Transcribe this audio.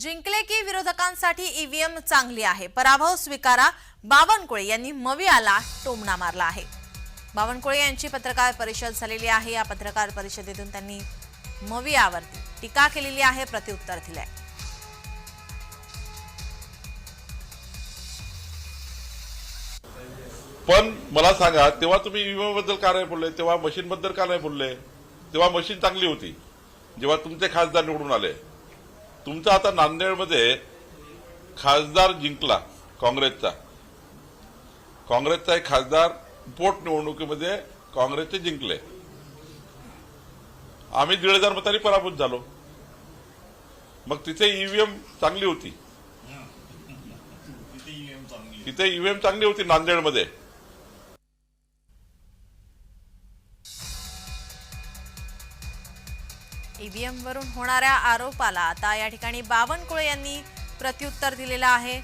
जिंकले की विरोधकांसाठी ईव्हीएम चांगली आहे. पराभव स्वीकारा. बावनकुळे यांनी मवियाला टोमणा मारला आहे. बावनकुळे यांची पत्रकार परिषद झालेली आहे. या पत्रकार परिषदेतून त्यांनी मवियावरती टीका केलेली आहे. प्रत्युत्तर दिलंय. पण मला सांगा तेव्हा तुम्ही ईव्हीएमबद्दल का नाही बोलले? तेव्हा मशीन बद्दल का नाही बोलले? तेव्हा मशीन चांगली होती. जेव्हा तुमचे खासदार निवडून आले. तुमचा आता नांदेडमध्ये खासदार जिंकला काँग्रेसचा. काँग्रेसचा एक खासदार पोट निवडणुकीमध्ये काँग्रेसचे जिंकले. आम्ही दीड हजार मतांनी पराभूत झालो. मग तिथे ईव्हीएम चांगली होती. तिथे ईव्हीएम चांगली होती नांदेडमध्ये. ईव्हीएमवरून होणाऱ्या आरोपाला आता या ठिकाणी बावनकुळे यांनी प्रत्युत्तर दिलेलं आहे.